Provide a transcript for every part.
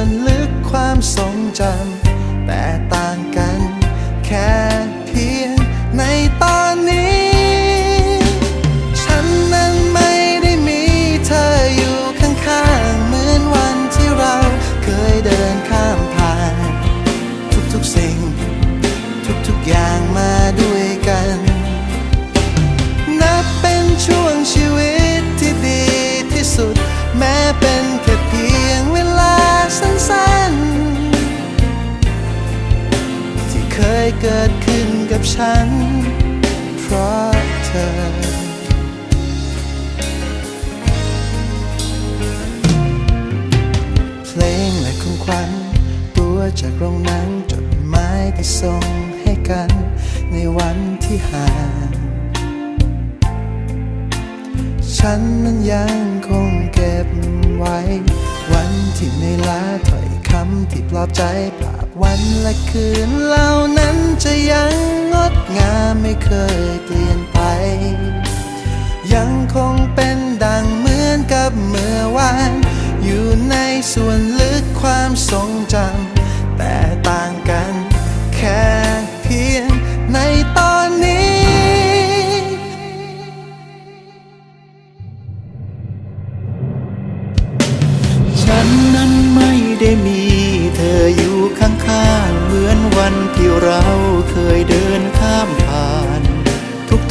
วนลึกความทรงจำแต่ต่างกัน เกิดขึ้นกับฉัน เพราะเธอ เพลงและของขวัญตัวจากโรงหนังจดหมายที่ส่งให้กัน ในวันที่ห่างฉันนั้นยังคงเก็บไว้ วันที่ในลาถ้อยคำที่ปลอบใจภาพวันและคืนเหล่านั้น ไม่เคยเปลี่ยนไป ยังคงเป็นดังเหมือนกับเมื่อวาน อยู่ในส่วนลึกความทรงจำ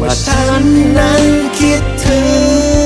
ว่าฉันนั้นคิดถึง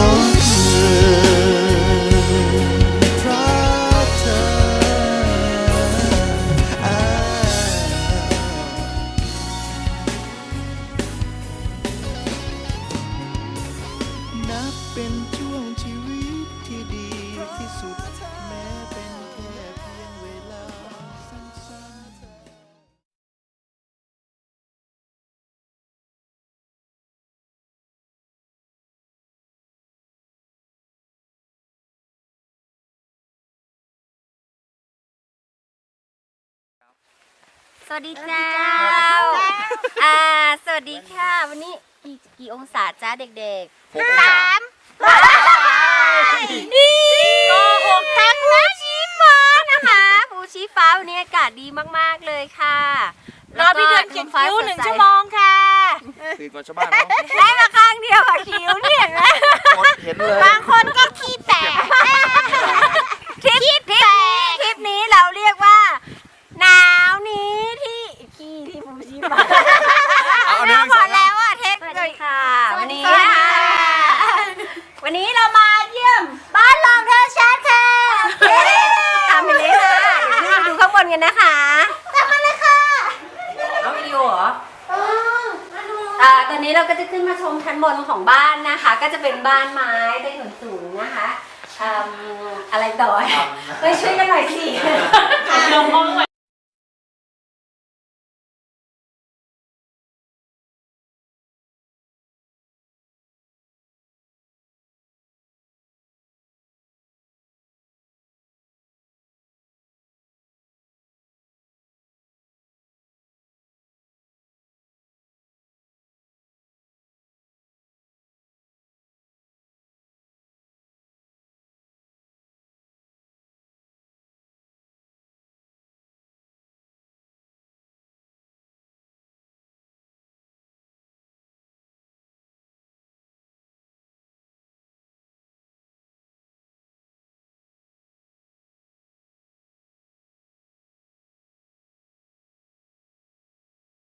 วัสดีเจ้าอ่า สวัสดีค่ะ วันนี้กี่กี่องศาจ้าเด็กๆสามนี่โกหกทั้งภูชีฟ้านะคะภูชีฟ้าวันนี้อากาศดีมากๆเลยค่ะรอพี่เดือนเขียนคิ้วหนึ่งชั่วโมงค่ะตื่นกว่าชาวบ้านเนาะได้มาข้างเดียวอะคิ้วเนี่ยเห็นไหม หมดเห็นเลย บางคนก็ขี้แตก ทริปทริปนี้ทริปนี้เราเรียกว่า หนาวนี้ที่ขี้ที่ภูชีฟ้า เอาหนึ่ง พ ส อ อง แล้วอะเทคเลยค่ะ วันนี้ สวัสดีค่ะ วันนี้เรามาเยี่ยมบ้านลองเธอชาติค่ะตามไปเลยค่ะเดี๋ยวขึ้นไปดูข้างบนกันนะคะตามมาเลยค่ะเอาวิดีโอเหรออ่าตอนนี้เราก็จะขึ้นมาชมชั้นบน ของบ้านนะคะ ก็จะเป็นบ้านไม้ใต้ถุนสูงนะคะอืมอะไรต่อไม่ช่วยกันหน่อยสิ